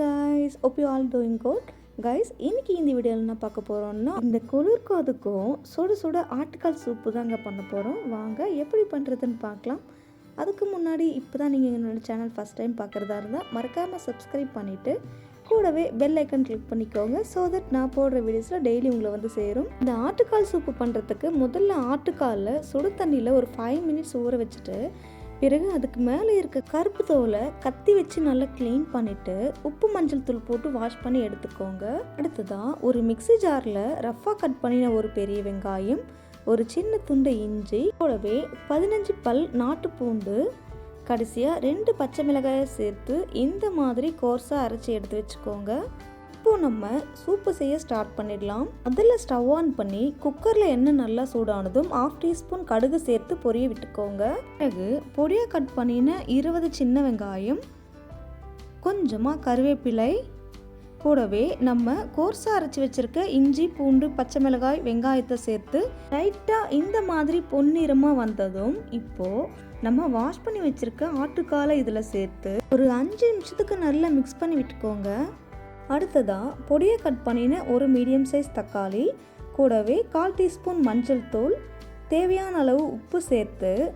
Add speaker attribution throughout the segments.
Speaker 1: Guys hope you all doing good guys இன்னைக்கு இந்த வீடியோவில் என்ன பார்க்க போகிறோம்னா இந்த குளிர்க்கும் அதுக்கும் சுட சுட ஆட்டுக்கால் சூப்பு தாங்க பண்ண போகிறோம் வாங்க எப்படி பண்ணுறதுன்னு பார்க்கலாம். அதுக்கு முன்னாடி இப்போ தான் நீங்கள் என்னோட சேனல் ஃபஸ்ட் டைம் பார்க்குறதா இருந்தால் மறக்காமல் சப்ஸ்கிரைப் பண்ணிவிட்டு கூடவே பெல் ஐக்கன் கிளிக் பண்ணிக்கோங்க ஸோ தட் நான் போடுற வீடியோஸில் டெய்லி உங்களை வந்து சேரும். இந்த ஆட்டுக்கால் சூப்பு பண்ணுறதுக்கு முதல்ல ஆட்டுக்காலில் சுடு தண்ணியில் ஒரு ஃபைவ் மினிட்ஸ் ஊற வச்சுட்டு பிறகு அதுக்கு மேலே இருக்க கருப்பு தோலை கத்தி வச்சு நல்லா க்ளீன் பண்ணிவிட்டு உப்பு மஞ்சள் தூள் போட்டு வாஷ் பண்ணி எடுத்துக்கோங்க. அடுத்ததான் ஒரு மிக்ஸி ஜாரில் ரஃப்பாக கட் பண்ணின ஒரு பெரிய வெங்காயம் ஒரு சின்ன துண்டு இஞ்சி கூடவே பதினஞ்சு பல் நாட்டு பூண்டு கடைசியாக ரெண்டு பச்சை மிளகாயை சேர்த்து இந்த மாதிரி கோர்ஸாக அரைச்சி எடுத்து வச்சுக்கோங்க. இப்போ நம்ம சூப்பு செய்ய ஸ்டார்ட் பண்ணிடலாம். அதில் ஸ்டவ் ஆன் பண்ணி குக்கரில் எண்ணெய் நல்லா சூடானதும் ஆஃப் டீஸ்பூன் கடுகு சேர்த்து பொரிய விட்டுக்கோங்க. பிறகு பொடியாக கட் பண்ணின இருபது சின்ன வெங்காயம் கொஞ்சமாக கருவேப்பிலை கூடவே நம்ம கோர்ஸாக அரைச்சி வச்சுருக்க இஞ்சி பூண்டு பச்சை மிளகாய் வெங்காயத்தை சேர்த்து லைட்டாக இந்த மாதிரி பொன்னிறமாக வந்ததும் இப்போது நம்ம வாஷ் பண்ணி வச்சுருக்க ஆட்டுக்காலை இதில் சேர்த்து ஒரு அஞ்சு நிமிஷத்துக்கு நல்லா மிக்ஸ் பண்ணி விட்டுக்கோங்க. அடுத்ததாக பொடியை கட் பண்ணின ஒரு மீடியம் சைஸ் தக்காளி கூடவே கால் டீஸ்பூன் மஞ்சள் தூள் தேவையான அளவு உப்பு சேர்த்து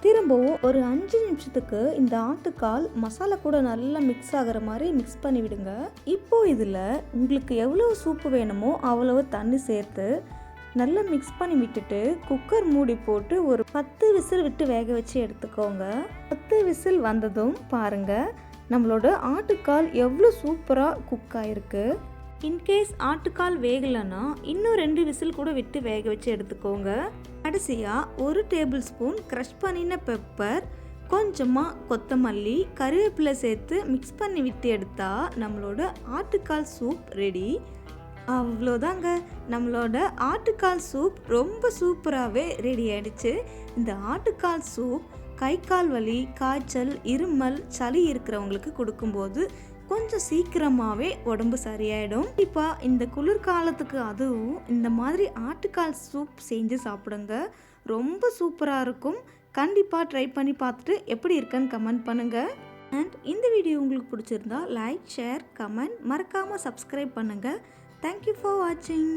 Speaker 1: திரும்பவும் ஒரு அஞ்சு நிமிஷத்துக்கு இந்த ஆட்டுக்கால் மசாலா கூட நல்லா மிக்ஸ் ஆகிற மாதிரி மிக்ஸ் பண்ணி விடுங்க. இப்போ இதில் உங்களுக்கு எவ்வளோ சூப்பு வேணுமோ அவ்வளவு தண்ணி சேர்த்து நல்லா மிக்ஸ் பண்ணி விட்டுட்டு குக்கர் மூடி போட்டு ஒரு பத்து விசில் விட்டு வேக வச்சு எடுத்துக்கோங்க. பத்து விசில் வந்ததும் பாருங்கள் நம்மளோட ஆட்டுக்கால் எவ்வளோ சூப்பராக குக் ஆகிருக்கு இன்கேஸ் ஆட்டுக்கால் வேகலைன்னா இன்னும் ரெண்டு விசில் கூட விட்டு வேக வச்சு எடுத்துக்கோங்க. கடைசியாக ஒரு டேபிள் ஸ்பூன் க்ரஷ் பண்ணின பெப்பர் கொஞ்சமாக கொத்தமல்லி கருவேப்பிலை சேர்த்து மிக்ஸ் பண்ணி விட்டு எடுத்தால் நம்மளோட ஆட்டுக்கால் சூப் ரெடி அவ்வளோதாங்க. நம்மளோட ஆட்டுக்கால் சூப் ரொம்ப சூப்பராகவே ரெடி ஆயிடுச்சு. இந்த ஆட்டுக்கால் சூப் கை கால் வலி காய்ச்சல் இருமல் சளி இருக்கிறவங்களுக்கு கொடுக்கும்போது கொஞ்சம் சீக்கிரமாகவே உடம்பு சரியாயிடும். இப்போ இந்த குளிர்காலத்துக்கு அதுவும் இந்த மாதிரி ஆட்டுக்கால் சூப் செஞ்சு சாப்பிடுங்க. ரொம்ப சூப்பராக இருக்கும். கண்டிப்பாக ட்ரை பண்ணி பார்த்துட்டு எப்படி இருக்குன்னு கமெண்ட் பண்ணுங்கள் அண்ட் இந்த வீடியோ உங்களுக்கு பிடிச்சிருந்தா லைக் ஷேர் கமெண்ட் மறக்காமல் சப்ஸ்கிரைப் பண்ணுங்கள் தேங்க்யூ ஃபார் வாட்சிங்